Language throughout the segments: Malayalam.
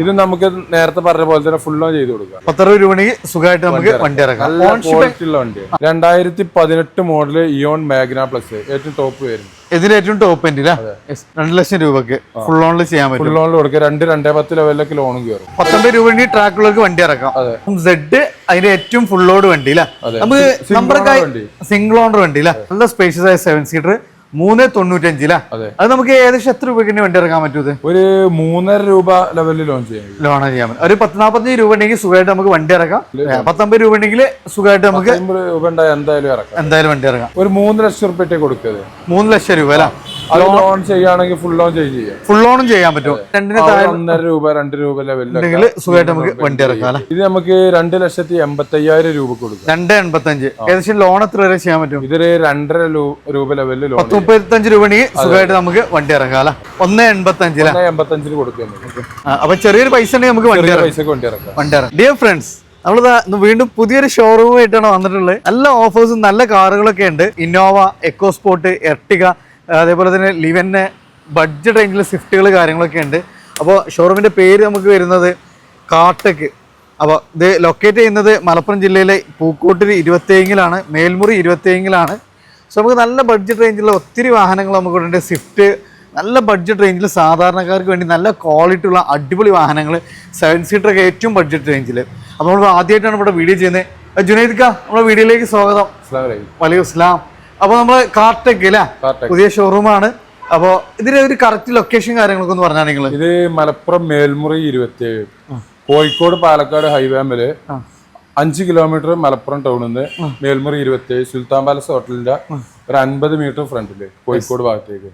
ഇത് നമുക്ക് നേരത്തെ പറഞ്ഞ പോലെ തന്നെ ഫുൾ ഓൺ ചെയ്ത് കൊടുക്കാം. പത്തറുപത് രൂപയ്ക്ക് സുഖമായിട്ട് നമുക്ക് വണ്ടി ഇറക്കാം. നല്ല ക്വാളിറ്റി ഉള്ള വണ്ടി. രണ്ടായിരത്തി പതിനെട്ട് മോഡൽ ഇയോൺ മാഗ്ന പ്ലസ് ഏറ്റവും ടോപ്പ് വരുന്നു. ഇതിൽ ഏറ്റവും ടോപ്പ് എൻഡ് രണ്ട് ലക്ഷം രൂപക്ക് ഫുൾ ഓണിൽ ചെയ്യാൻ പറ്റും. ഫുൾ ഓണിൽ കൊടുക്കുക രണ്ട് രണ്ടേ പത്ത് ലെവലിലൊക്കെ ലോണും കയറും പത്തൊമ്പത് രൂപ ട്രാക്കുള്ളവർക്ക് വണ്ടി ഇറക്കാം. സെഡ് അതിന്റെ ഏറ്റവും ഫുൾ ലോഡ് വണ്ടി നമുക്ക് നമ്മുടെ സിംഗിൾ ഓണർ വണ്ടി. നല്ല സ്പേഷ്യസ് ആയ സെവൻ സീറ്റർ മൂന്ന് തൊണ്ണൂറ്റഞ്ചിലാ അത്. നമുക്ക് ഏകദേശം എത്ര രൂപയ്ക്ക് വണ്ടി ഇറക്കാൻ പറ്റൂത്? ഒരു മൂന്നര രൂപ ലെവലിൽ ലോൺ ചെയ്യാം ലോൺ ചെയ്യാൻ ഒരു പത്ത് നാൽപ്പത്തഞ്ച് രൂപ ഉണ്ടെങ്കിൽ സുഖമായിട്ട് നമുക്ക് വണ്ടി ഇറക്കാം. പത്തൊമ്പത് രൂപ ഉണ്ടെങ്കിൽ സുഖമായിട്ട് നമുക്ക് രൂപ എന്തായാലും ഇറക്കാം. എന്തായാലും വണ്ടി ഇറക്കാം. ഒരു മൂന്ന് ലക്ഷം രൂപ കൊടുക്കുക മൂന്ന് ലക്ഷം രൂപ അല്ലേ? ലോൺ ചെയ്യുകയാണെങ്കിൽ ഫുൾ ലോൺ ചെയ്ത് ചെയ്യാം ഫുൾ ഓണും ചെയ്യാൻ പറ്റും. രണ്ടിന് ഒന്നര രൂപ രണ്ട് രൂപ ലെവലിൽ സുഖമായിട്ട് നമുക്ക് വണ്ടി ഇറക്കാം ഇത് നമുക്ക് രണ്ട് ലക്ഷത്തി എൺപത്തി അയ്യായിരം രൂപ കൊടുക്കാം. രണ്ട് എൺപത്തഞ്ച്. ഏകദേശം ലോൺ എത്ര വരെ ചെയ്യാൻ പറ്റും? ഇതൊരു രണ്ടര രൂപ ലെവലിൽ ലോൺ പത്ത് മുപ്പത്തഞ്ച് രൂപയാണെങ്കിൽ സുഖമായിട്ട് നമുക്ക് വണ്ടി ഇറക്കാം അല്ലേ? ഒന്ന് കൊടുക്കുന്നത് അപ്പൊ ചെറിയൊരു പൈസ ഉണ്ടെങ്കിൽ നമുക്ക് വണ്ടി ഇറക്കാം പൈസക്ക് വണ്ടി ഇറക്കാം. വണ്ടി ഇറക്കാം. ഡിയർ ഫ്രണ്ട്സ് നമ്മളിതാ ഇന്ന് വീണ്ടും പുതിയൊരു ഷോറൂമായിട്ടാണ് വന്നിട്ടുള്ളത്. നല്ല ഓഫേഴ്സും നല്ല കാറുകളൊക്കെ ഉണ്ട്. ഇന്നോവ എക്കോ സ്പോർട്ട് എർട്ടിക അതേപോലെ തന്നെ ലിവന് ബഡ്ജറ്റ് റേഞ്ചിൽ സ്വിഫ്റ്റുകൾ കാര്യങ്ങളൊക്കെ ഉണ്ട്. അപ്പോൾ ഷോറൂമിന്റെ പേര് നമുക്ക് വരുന്നത് കാട്ടക്ക്. അപ്പോൾ ഇത് ലൊക്കേറ്റ് ചെയ്യുന്നത് മലപ്പുറം ജില്ലയിലെ പൂക്കോട്ടിൽ ഇരുപത്തേഴിലാണ് മേൽമുറി ഇരുപത്തേഴിലാണ് സോ നമുക്ക് നല്ല ബഡ്ജറ്റ് റേഞ്ചിലുള്ള ഒത്തിരി വാഹനങ്ങൾ നമുക്ക് ഉണ്ട് സ്വിഫ്റ്റ് നല്ല ബഡ്ജറ്റ് റേഞ്ചിൽ സാധാരണക്കാർക്ക് വേണ്ടി നല്ല ക്വാളിറ്റി ഉള്ള അടിപൊളി വാഹനങ്ങൾ സെവൻ സീറ്ററൊക്കെ ഏറ്റവും ബഡ്ജറ്റ് റേഞ്ചിൽ അപ്പോൾ നമ്മൾ ആദ്യമായിട്ടാണ് ഇവിടെ വീഡിയോ ചെയ്യുന്നത്. ജുനൈദ് ഖാ നമ്മുടെ വീഡിയോയിലേക്ക് സ്വാഗതം. അസ്സലാമു അലൈക്കും. വലിയ നമ്മൾ കാർടെക് അല്ലേ പുതിയ ഷോറൂമാണ് അപ്പോൾ ഇതിന്റെ ഒരു കറക്റ്റ് ലൊക്കേഷൻ കാര്യങ്ങളൊക്കെ ഒന്ന് പറഞ്ഞാൽ നിങ്ങൾ ഇത് മലപ്പുറം മേൽമുറി ഇരുപത്തിയേഴ്. കോഴിക്കോട് പാലക്കാട് ഹൈവേമിൽ അഞ്ച് കിലോമീറ്റർ മലപ്പുറം ടൗണിൽ നിന്ന് മേൽമുറി ഇരുപത്തിയേഴ് സുൽത്താൻ പാലസ് ഹോട്ടലിന്റെ ഒരു അൻപത് മീറ്റർ ഫ്രണ്ടിൽ കോഴിക്കോട് ഭാഗത്തേക്ക്.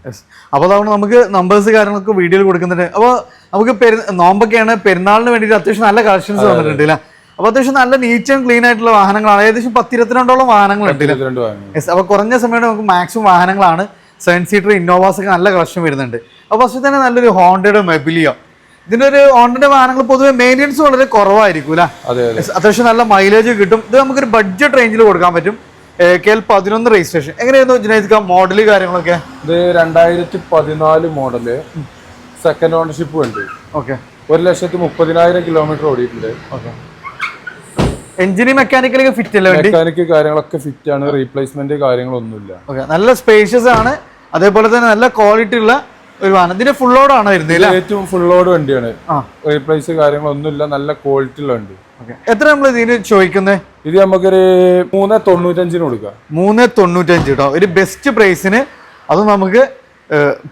അപ്പോൾ അതുകൊണ്ട് നമുക്ക് നമ്പേഴ്സ് കാര്യങ്ങളൊക്കെ വീഡിയോയിൽ കൊടുക്കുന്നുണ്ട്. അപ്പോൾ നമുക്ക് പെരു നോമ്പൊക്കെയാണ്. പെരുന്നാളിന് വേണ്ടിയിട്ട് അത്യാവശ്യം നല്ല കളക്ഷൻസ് വന്നിട്ടുണ്ട് അല്ലേ അപ്പോൾ അത്യാവശ്യം നല്ല നീറ്റും ആൻഡ് ക്ലീൻ ആയിട്ടുള്ള വാഹനങ്ങളാണ്. ഏകദേശം പത്തിരുപത്തിരണ്ടോളം വാഹനങ്ങളുണ്ട് അപ്പൊ കുറഞ്ഞ സമയം നമുക്ക് മാക്സിമം വാഹനങ്ങളാണ്. സെവൻ സീറ്റർ ഇന്നോവാസ് ഒക്കെ നല്ല കളക്ഷൻ വരുന്നുണ്ട്. അപ്പൊ ഫസ്റ്റ് തന്നെ നല്ലൊരു ഹോണ്ടയുടെ മെബിലിയോ ഇതിന്റെ ഒരു ഹോണ്ടയുടെ വാഹനങ്ങൾ പൊതുവെ മെയിന്റെനൻസ് വളരെ കുറവായിരിക്കും അത്യാവശ്യം നല്ല മൈലേജ് കിട്ടും. ഇത് നമുക്കൊരു ബഡ്ജറ്റ് റേഞ്ചിൽ കൊടുക്കാൻ പറ്റും. കെ എൽ പതിനൊന്ന് രജിസ്ട്രേഷൻ എങ്ങനെയായിരുന്നു ജുനൈദ് മോഡൽ കാര്യങ്ങളൊക്കെ? ഇത് രണ്ടായിരത്തി പതിനാല് മോഡൽ സെക്കൻഡ് ഓണർഷിപ്പ് ഉണ്ട്. ഓക്കെ ഒരു ലക്ഷത്തി മുപ്പതിനായിരം കിലോമീറ്റർ ഓടിയിട്ടുണ്ട്. ഓക്കെ എഞ്ചിനി മെക്കാനിക്കലൊക്കെ ഫിറ്റ് അല്ലേ മെക്കാനിക്കൽ കാര്യങ്ങളൊക്കെ ഫിറ്റ് ആണ്. റീപ്ലേസ്മെന്റ് കാര്യങ്ങളൊന്നുമില്ല. ഓക്കെ നല്ല സ്പേഷ്യസ് ആണ്. അതേപോലെ തന്നെ നല്ല ക്വാളിറ്റി ഉള്ള ഒരു വാഹനം. ഇതിന്റെ ഫുൾ ആണ് വരുന്നത് ഏറ്റവും ഫുൾ ലോഡ് വണ്ടിയാണ്. റീപ്ലേസ് കാര്യങ്ങളൊന്നുമില്ല. നല്ല ക്വാളിറ്റി ഉള്ള വണ്ടി. എത്ര നമ്മൾ ഇതിന് ചോദിക്കുന്നത് ഇത് നമുക്കൊരു മൂന്ന് തൊണ്ണൂറ്റഞ്ചിന് കൊടുക്കാം. മൂന്ന് തൊണ്ണൂറ്റഞ്ച് കേട്ടോ ഒരു ബെസ്റ്റ് പ്രൈസിന് അത് നമുക്ക്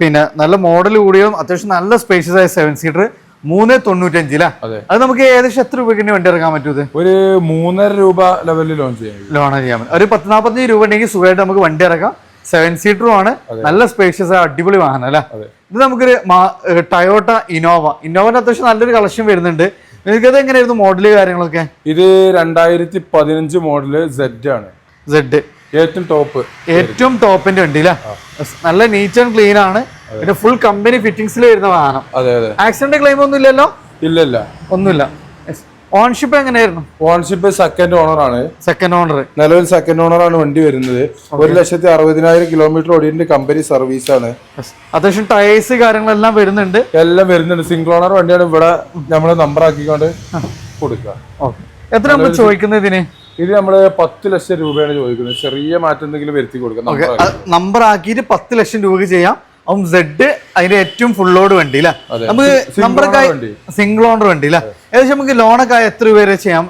പിന്നെ നല്ല മോഡൽ കൂടിയതും അത്യാവശ്യം നല്ല സ്പേഷ്യസ് ആയ സെവൻ സീറ്റർ മൂന്ന് തൊണ്ണൂറ്റഞ്ച് അല്ലേ അതെ. നമുക്ക് ഏകദേശം എത്ര രൂപയ്ക്ക് വണ്ടി ഇറക്കാൻ പറ്റൂ ഒരു മൂന്നര രൂപ ലെവലിൽ ലോൺ ചെയ്യാം ലോൺ ചെയ്യാൻ പറ്റും. ഒരു പത്ത് നാൽപ്പത്തഞ്ച് രൂപ ഉണ്ടെങ്കിൽ സുഖമായിട്ട് നമുക്ക് വണ്ടി ഇറക്കാം. സെവൻ സീറ്ററും ആണ്. നല്ല സ്പേഷ്യസ് അടിപൊളി വാഹനം അല്ലേ? ഇത് നമുക്കൊരു ടയോട്ട ഇനോവ ഇന്നോവന്റെ അത്യാവശ്യം നല്ലൊരു കളക്ഷൻ വരുന്നുണ്ട്. നിങ്ങൾക്കത് എങ്ങനെയായിരുന്നു മോഡൽ കാര്യങ്ങളൊക്കെ? ഇത് രണ്ടായിരത്തി പതിനഞ്ച് മോഡൽ സെഡ് ആണ്. സെഡ് ഏറ്റവും ടോപ്പ് ഏറ്റവും ടോപ്പിന്റെ വണ്ടി അല്ലേ നല്ല നീറ്റ് ആൻഡ് ക്ലീൻ ആണ്. പിന്നെ ഫുൾ കമ്പനി ഫിറ്റിംഗ്സിൽ വരുന്ന വാഹനം. അതെ അതെ. ആക്സിഡന്റ് ക്ലെയിം ഒന്നും ഇല്ലല്ലോ? ഇല്ലല്ല. ഇല്ല ഒന്നുമില്ല ഓൺഷിപ്പ് എങ്ങനെയായിരുന്നു? ഓൺഷിപ്പ് സെക്കൻഡ് ഓണർ ആണ്. സെക്കൻഡ് ഓണർ നിലവിൽ സെക്കൻഡ് ഓണർ ആണ് വണ്ടി വരുന്നത്. ഒരു ലക്ഷത്തി അറുപതിനായിരം കിലോമീറ്റർ ഓടിയിട്ട് കമ്പനി സർവീസ് ആണ്. അത്യാവശ്യം ടയേഴ്സ് കാര്യങ്ങളെല്ലാം വരുന്നുണ്ട്. എല്ലാം വരുന്നുണ്ട്. സിംഗിൾ ഓണർ വണ്ടിയാണ് ഇവിടെ നമ്മൾ നമ്പർ ആക്കിക്കൊണ്ട് കൊടുക്കുക. ഓക്കെ എത്ര നമ്മൾ ചോദിക്കുന്നത് ഇതിന്? ഇത് നമ്മൾ പത്ത് ലക്ഷം രൂപയാണ് ചോദിക്കുന്നത്. ചെറിയ മാറ്റം എന്തെങ്കിലും വരുത്തി കൊടുക്കാം. നമ്പർ ആക്കിയിട്ട് പത്ത് ലക്ഷം രൂപ ചെയ്യാം. അപ്പം സെഡ് അതിന്റെ ഏറ്റവും ഫുൾ ലോഡ് വണ്ടി അല്ലേ നമുക്ക് നമ്പർ നമ്പറൊക്കെ സിംഗിൾ ഓണർ വണ്ടി അല്ലേ ഏകദേശം നമുക്ക് ലോണൊക്കെ എത്ര രൂപ വരെ ചെയ്യാം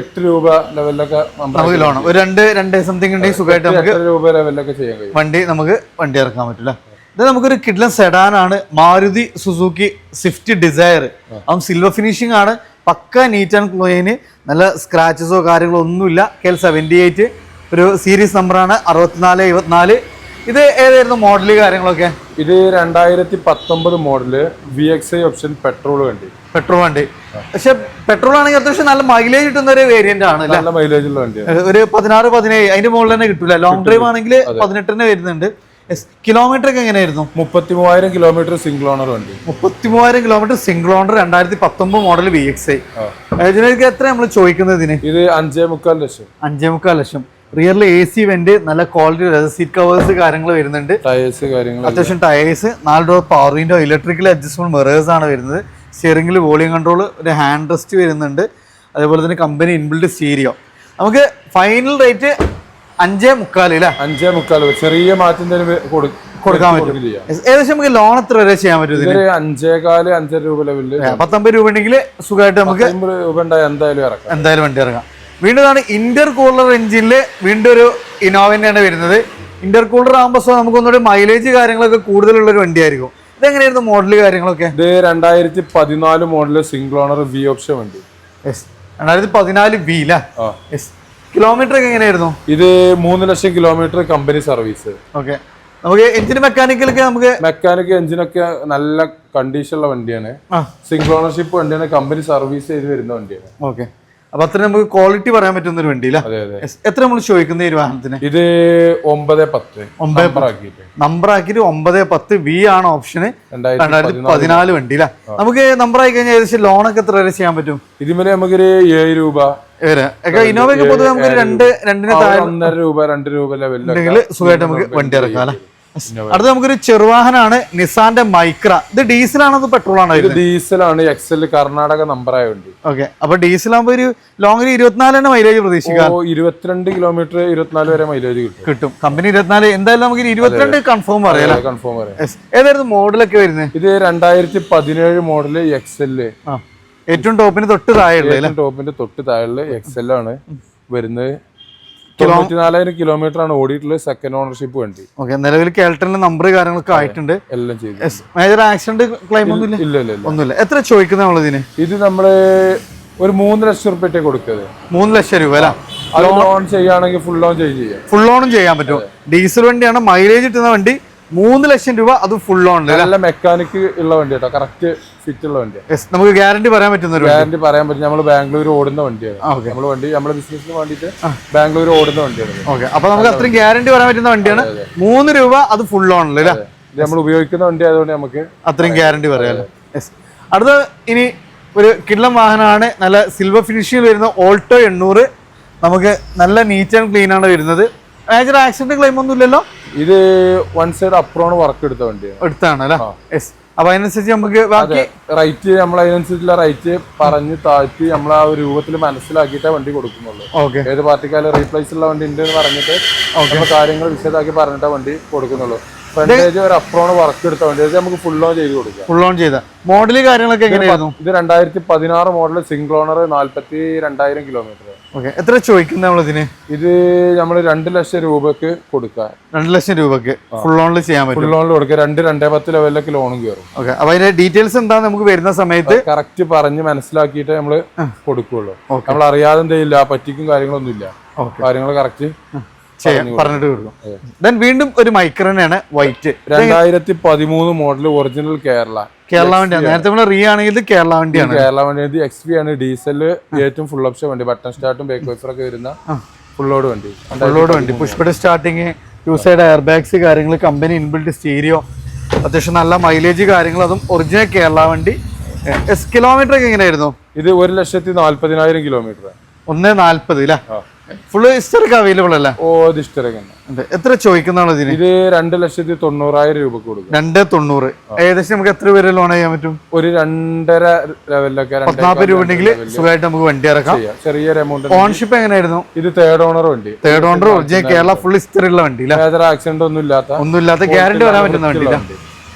എട്ട് രൂപ ലെവലിലൊക്കെ നമുക്ക് ലോൺ ഒരു രണ്ട് രണ്ട് സംതിങ് ഉണ്ടെങ്കിൽ സുഖമായിട്ട് നമുക്ക് രൂപ ലെവലിലൊക്കെ ചെയ്യാൻ കഴിയും. വണ്ടി നമുക്ക് വണ്ടി ഇറക്കാൻ പറ്റില്ല ഇത് നമുക്കൊരു കിഡ്ലൻ സെഡാനാണ് മാരുതി സുസുക്കി സ്വിഫ്റ്റ് ഡിസയർ അതും സിൽവർ ഫിനിഷിംഗ് ആണ്. പക്ക നീറ്റ് ആൻഡ് ക്ലീന് നല്ല സ്ക്രാച്ചസോ കാര്യങ്ങളോ ഒന്നുമില്ല. കെ എൽ സെവന്റി എയ്റ്റ് ഒരു സീരീസ് നമ്പറാണ് അറുപത്തിനാല് ഇരുപത്തിനാല് ഇത് ഏതായിരുന്നു മോഡൽ കാര്യങ്ങളൊക്കെ? ഇത് രണ്ടായിരത്തി പത്തൊമ്പത് model V X I option petrol വണ്ടി. പെട്രോൾ വണ്ടി. പക്ഷെ പെട്രോൾ ആണെങ്കിൽ അത്യാവശ്യം നല്ല മൈലേജ് കിട്ടുന്ന ഒരു വേരിയന്റ് ആണ് നല്ല മൈലേജ് ഉള്ള വണ്ടി ഒരു പതിനാറ് പതിനേഴ് അതിന്റെ മുകളിൽ തന്നെ കിട്ടില്ല ലോങ് ഡ്രൈവ് ആണെങ്കിൽ പതിനെട്ടിന് വരുന്നുണ്ട്. കിലോമീറ്റർ ഒക്കെ എങ്ങനെയായിരുന്നു? മുപ്പത്തി മൂവായിരം കിലോമീറ്റർ സിംഗിൾ ഓണർ വണ്ടി മുപ്പത്തി മൂവായിരം കിലോമീറ്റർ സിംഗിൾ ഓണർ രണ്ടായിരത്തി പത്തൊമ്പത് മോഡൽ വി എക്സ്. ഐ ഇതിനൊക്കെ എത്ര നമ്മൾ ചോദിക്കുന്നത് ഇതിന്? ഇത് അഞ്ചേ മുക്കാൽ ലക്ഷം. അഞ്ചേ മുക്കാൽ ലക്ഷം. റിയറിൽ എ സി വെന്റ് നല്ല ക്വാളിറ്റി സീറ്റ് കവേഴ്സ് കാര്യങ്ങൾ വരുന്നുണ്ട്. ടയേഴ്സ് കാര്യങ്ങൾ അത്യാവശ്യം ടയേഴ്സ് നാല് door power window electrical adjustment mirrors ആണ് വരുന്നത്. സ്റ്റിയറിംഗിൽ വോളിയം കൺട്രോൾ ഒരു ഹാൻഡ് റെസ്റ്റ് വരുന്നുണ്ട്. അതേപോലെ തന്നെ കമ്പനി ഇൻബിൽഡ് സ്റ്റീരിയോ നമുക്ക് ഫൈനൽ റേറ്റ് അഞ്ചേ മുക്കാൽ അല്ലേ അഞ്ചേ മുക്കാൽ ചെറിയ മാറ്റം കൊടുക്കാൻ പറ്റും. ഏകദേശം നമുക്ക് ലോൺ എത്ര വരെ ചെയ്യാൻ പറ്റും അഞ്ചേകാൽ അഞ്ചര രൂപ ലെവലിൽ പത്തൊമ്പത് രൂപ ഉണ്ടെങ്കിൽ സുഖമായിട്ട് നമുക്ക് രൂപ എന്തായാലും ഇറക്കാം. എന്തായാലും വണ്ടി ഇറങ്ങാം വീണ്ടും ഇതാണ് ഇന്റർ കൂളർ എഞ്ചിനിൽ വീണ്ടും ഒരു ഇന്നോവന്റെയാണ് വരുന്നത്. ഇന്റർ കൂളർ ആകുമ്പോൾ സോ നമുക്ക് ഒന്നുകൂടി മൈലേജ് കാര്യങ്ങളൊക്കെ കൂടുതലുള്ള ഒരു വണ്ടിയായിരിക്കും. ഇതെങ്ങനെയായിരുന്നു മോഡൽ കാര്യങ്ങളൊക്കെ? ഇത് രണ്ടായിരത്തി പതിനാല് model single owner V option വണ്ടി. യെസ് രണ്ടായിരത്തി പതിനാല് ബി അല്ലേ യെസ് കിലോമീറ്റർ ഒക്കെ എങ്ങനെയായിരുന്നു? ഇത് മൂന്ന് lakh kilometre company service okay നമുക്ക് എഞ്ചിൻ മെക്കാനിക്കലൊക്കെ നമുക്ക് മെക്കാനിക്കൽ എഞ്ചിനൊക്കെ നല്ല കണ്ടീഷനുള്ള വണ്ടിയാണ്. സിംഗിൾ ഓണർഷിപ്പ് വണ്ടിയാണ്. കമ്പനി സർവീസ് ചെയ്ത് വരുന്ന വണ്ടിയാണ്. ഓക്കെ അപ്പൊ അത്ര നമുക്ക് ക്വാളിറ്റി പറയാൻ പറ്റുന്ന ഒരു വണ്ടി അല്ലേ അതെ. അതെ എത്ര നമ്മൾ ചോദിക്കുന്ന ഈ വാഹനത്തിന്? ഇത് ഒമ്പത് പത്ത്. ഒമ്പത് നമ്പർ ആക്കിയിട്ട്. ആക്കിയിട്ട് ഒമ്പത് പത്ത് വി ആണ് ഓപ്ഷന് രണ്ടായിരത്തി പതിനാല്. വണ്ടി അല്ലേ നമുക്ക് നമ്പർ ആയി കഴിഞ്ഞാൽ ഏകദേശം ലോണൊക്കെ എത്ര വരെ ചെയ്യാൻ പറ്റും? ഇതിമേലെ നമുക്കൊരു ഏഴ് രൂപ. ഇന്നോവയ്ക്ക് പൊതുവെ നമുക്ക് രണ്ട് രണ്ടിന് താഴെ ഒന്നര രൂപ രണ്ട് രൂപ സുഖമായിട്ട് നമുക്ക് വണ്ടി ഇറക്കാം അല്ലേ അടുത്ത നമുക്കൊരു ചെറുവാഹനാണ് നിസാന്റെ മൈക്ര. ഇത് ഡീസലാണോ അത് പെട്രോൾ ആണോ ഇത് ഡീസലാണ് എക്സൽ കർണാടക നമ്പർ ആയതുകൊണ്ട്. ഓക്കെ അപ്പൊ ഡീസൽ ആകുമ്പോൾ ഒരു ലോങ്ങിൽ ഇരുപത്തിനാല് തന്നെ മൈലേജ് പ്രതീക്ഷിക്കാം ഇരുപത്തിരണ്ട് കിലോമീറ്റർ ഇരുപത്തിനാല് വരെ മൈലേജ് കിട്ടും. കിട്ടും. കമ്പനി ഇരുപത്തിനാല് എന്തായാലും നമുക്ക് ഇരുപത്തിരണ്ട് കൺഫേം പറയാം കൺഫേം പറയാം. ഏതായിരുന്നു മോഡലൊക്കെ വരുന്നത് ഇത് രണ്ടായിരത്തി പതിനേഴ് മോഡൽ എക്സെൽ ഏറ്റവും ടോപ്പിന് തൊട്ട് താഴെ ടോപ്പിന്റെ തൊട്ട് താഴെ എക്സൽ ആണ് വരുന്നത്. തൊണ്ണൂറ്റിനാലായിരം കിലോമീറ്റർ ആണ് ഓടിയിട്ടുള്ളത് സെക്കൻഡ് ഓണർഷിപ്പ് വണ്ടി. ഓക്കെ നിലവിൽ കേൾട്ടണിലെ നമ്പർ കാര്യങ്ങളൊക്കെ ആയിട്ടുണ്ട്. എല്ലാം ചെയ്തു. മേജർ ആക്സിഡന്റ് ക്ലെയിം ഒന്നും ഇല്ല ഇല്ല ഒന്നുമില്ല. എത്ര ചോദിക്കുന്നത് നമ്മളിതിന്? ഇത് നമ്മൾ ഒരു മൂന്ന് ലക്ഷം റുപ്യ കൊടുക്കുന്നത് മൂന്ന് ലക്ഷം രൂപ അല്ല? അത് ഓൺ ചെയ്യുകയാണെങ്കിൽ ഫുൾ ഓൺ ചെയ്യാം. ഫുൾ ഓണും ചെയ്യാൻ പറ്റും. ഡീസൽ വണ്ടിയാണ് മൈലേജ് കിട്ടുന്ന വണ്ടി. മൂന്ന് ലക്ഷം രൂപ അത് ഫുൾ ഓൺ നല്ല മെക്കാനിക് ഉള്ള വണ്ടി കേട്ടോ കറക്റ്റ് ഫിറ്റ് ഉള്ള വണ്ടി നമുക്ക് ഗ്യാരണ്ടി പറയാൻ പറ്റുന്ന ഗ്യാരണ്ടി പറയാൻ പറ്റും. നമ്മൾ ബാംഗ്ലൂർ ഓടുന്ന വണ്ടിയാണ്. നമ്മൾ വണ്ടി നമ്മുടെ ബിസിനസിന് വേണ്ടിട്ട് ബാംഗ്ലൂർ ഓടുന്ന വണ്ടിയാണ്. ഓക്കെ അപ്പൊ നമുക്ക് അത്രയും ഗ്യാരണ്ടി പറയാൻ പറ്റുന്ന വണ്ടിയാണ്. മൂന്ന് രൂപ അത് ഫുൾ ഓൺ അല്ലേ? ഇത് നമ്മൾ ഉപയോഗിക്കുന്ന വണ്ടി ആയതുകൊണ്ട് നമുക്ക് അത്രയും ഗ്യാരണ്ടി പറയാലോ അടുത്ത ഇനി ഒരു കിള്ളം വാഹനമാണ്. നല്ല സിൽവർ ഫിനിഷിൽ വരുന്ന ഓൾട്ടോ എണ്ണൂറ്. നമുക്ക് നല്ല നീറ്റ് ആൻഡ് ക്ലീൻ ആണ് വരുന്നത്. മേജർ ആക്സിഡന്റ് ക്ലെയിം ഒന്നും ഇല്ലല്ലോ ഇത് വൺ സൈഡ് അപ്രോൺ വർക്ക് എടുത്ത വണ്ടിയാണ് എടുത്താണ് അല്ലേ? അപ്പൊ അതിനനുസരിച്ച് നമുക്ക് ബാക്കി റൈറ്റ് നമ്മൾ അതിനനുസരിച്ചുള്ള റൈറ്റ് പറഞ്ഞ് താഴ്ത്തി നമ്മൾ ആ ഒരു രൂപത്തിൽ മനസ്സിലാക്കിയിട്ടേ വണ്ടി കൊടുക്കുന്നുള്ളൂ. ഓക്കെ ഏത് പാർട്ടിക്കാലും റീപ്ലേസ് ഉള്ള വണ്ടി ഉണ്ട് എന്ന് പറഞ്ഞിട്ട് കാര്യങ്ങൾ വിശദമാക്കി പറഞ്ഞിട്ടേ വണ്ടി കൊടുക്കുന്നുള്ളൂ. ഫ്രണ്ടേജ് ഒരു അപ്രോൺ വർക്ക് എടുത്ത വണ്ടി ഇത് നമുക്ക് ഫുൾ ഓൺ ചെയ്ത് കൊടുക്കാം. ഫുൾ ഓൺ ചെയ്ത. മോഡൽ കാര്യങ്ങളൊക്കെ എങ്ങനെയായിരുന്നു? ഇത് രണ്ടായിരത്തി പതിനാറ് മോഡൽ സിംഗിൾ ഓണർ നാല്പത്തി രണ്ടായിരം കിലോമീറ്റർ ഓക്കെ എത്ര ചോദിക്കുന്നത് നമ്മളിതിന്? ഇത് നമ്മൾ രണ്ട് ലക്ഷം രൂപക്ക് കൊടുക്കാം രണ്ട് ലക്ഷം രൂപക്ക് ഫുൾ ഓണിൽ ചെയ്യാൻ പറ്റും. ഫുൾ ഓണിൽ കൊടുക്കുക. രണ്ട് രണ്ടേ പത്ത് ലെവലിലൊക്കെ ലോണും കയറും ഓക്കെ അപ്പൊ അതിന്റെ ഡീറ്റെയിൽസ് എന്താ നമുക്ക് വരുന്ന സമയത്ത് കറക്റ്റ് പറഞ്ഞ് മനസ്സിലാക്കിയിട്ട് നമ്മൾ കൊടുക്കുള്ളൂ. നമ്മൾ അറിയാതെ എന്തെയില്ല പറ്റിക്കും കാര്യങ്ങളൊന്നും ഇല്ല കാര്യങ്ങൾ കറക്റ്റ് പറഞ്ഞിട്ട് കൊടുക്കും. ദെൻ വീണ്ടും ഒരു മൈക്രോനാണ് വൈറ്റ്. രണ്ടായിരത്തി പതിമൂന്ന് മോഡൽ ഒറിജിനൽ കേരള കേരള വണ്ടിയാണ്. നേരത്തെ നമ്മൾ റീ ആണെങ്കിൽ കേരള വണ്ടിയാണ്. കേരള വണ്ടി എക്സ് പി ആണ്. ഡീസൽ ഏറ്റവും ഫുൾ ഓപ്ഷൻ വണ്ടി. ബട്ടൺ സ്റ്റാർട്ടും ബേക്ക് ഒക്കെ വരുന്ന ഫുള്ളോട് വണ്ടി. ഫുള്ളോട് വണ്ടി. പുഷ്പയുടെ starting two side air bags കാര്യങ്ങൾ കമ്പനി ഇൻബിൽഡ് സ്റ്റീരിയോ അത്യാവശ്യം നല്ല മൈലേജ് കാര്യങ്ങൾ അതും ഒറിജിനൽ കേരള വണ്ടി. കിലോമീറ്റർ ഒക്കെ എങ്ങനെയായിരുന്നു? ഇത് ഒരു ലക്ഷത്തി നാല്പതിനായിരം കിലോമീറ്റർ ഒന്ന് നാല്പത് അല്ലേ ഫുള്ള് ഹിസ്റ്ററിക്ക് അവൈലബിൾ അല്ല? ഓ ഇത് ഇഷ്ടരകന്നെ ഉണ്ട്. എത്ര ചോദിക്കുന്നതാണ് ഇതിന്? ഇത് രണ്ട് ലക്ഷത്തി തൊണ്ണൂറായിരം രൂപക്ക് കൊടുക്കും. രണ്ട് തൊണ്ണൂറ്. ഏകദേശം നമുക്ക് എത്ര പേര് ലോൺ ചെയ്യാൻ പറ്റും? ഒരു രണ്ടര ലെവലിലൊക്കെ പത്നാപ്പത് രൂപ ഉണ്ടെങ്കിൽ സുഖമായിട്ട് നമുക്ക് വണ്ടി ഇറക്കാം. ചെറിയൊരു എമൗണ്ട് ഓൺഷിപ്പ് എങ്ങനെയായിരുന്നു? ഇത് തേർഡ് ഓണർ വണ്ടി. Third owner original Kerala full history ഉള്ള വണ്ടി ആക്സിഡന്റ് ഒന്നും ആക്സിഡന്റ് ഒന്നും ഇല്ലാത്ത ഗ്യാരണ്ടി വരാൻ പറ്റുന്ന വണ്ടി.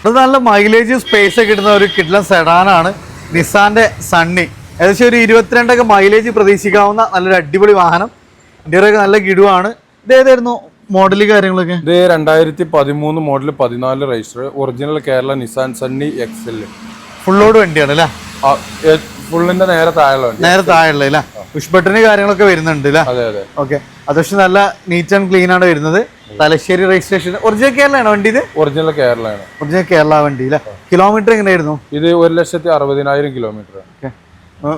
അത് നല്ല മൈലേജ് സ്പേസ് ഒക്കെ കിട്ടുന്ന ഒരു കിഡ്ലൻ സെഡാനാണ് നിസാന്റെ സണ്ണി ഏകദേശം ഒരു ഇരുപത്തിരണ്ടൊക്കെ മൈലേജ് പ്രതീക്ഷിക്കാവുന്ന നല്ലൊരു അടിപൊളി വാഹനം. ഇന്ത്യയിലൊക്കെ നല്ല കിടുവാണ് ഇത് ഏതായിരുന്നു മോഡൽ കാര്യങ്ങളൊക്കെ? ഇത് രണ്ടായിരത്തി പതിമൂന്ന് മോഡൽ പതിനാല് register original Kerala Nissan Sunny XL ഫുള്ളോട് വണ്ടിയാണ് അല്ലേ? ഫുള്ളിന്റെ നേരെ താഴെ നേരെ താഴെ അല്ലേ? പുഷ് ബട്ടന് കാര്യങ്ങളൊക്കെ വരുന്നുണ്ട് അല്ലേ? അതെ അതെ. ഓക്കെ അത്യാവശ്യം നല്ല നീറ്റ് ആൻഡ് ക്ലീൻ ആണ് വരുന്നത്. തലശ്ശേരി രജിസ്ട്രേഷൻ ഒറിജിനൽ കേരളയാണ് വണ്ടി ഇത്? ഒറിജിനൽ കേരളയാണ് ഒറിജിനൽ കേരള വണ്ടി അല്ലേ? കിലോമീറ്റർ എങ്ങനെയായിരുന്നു? ഇത് ഒരു ലക്ഷത്തി അറുപതിനായിരം kilometre okay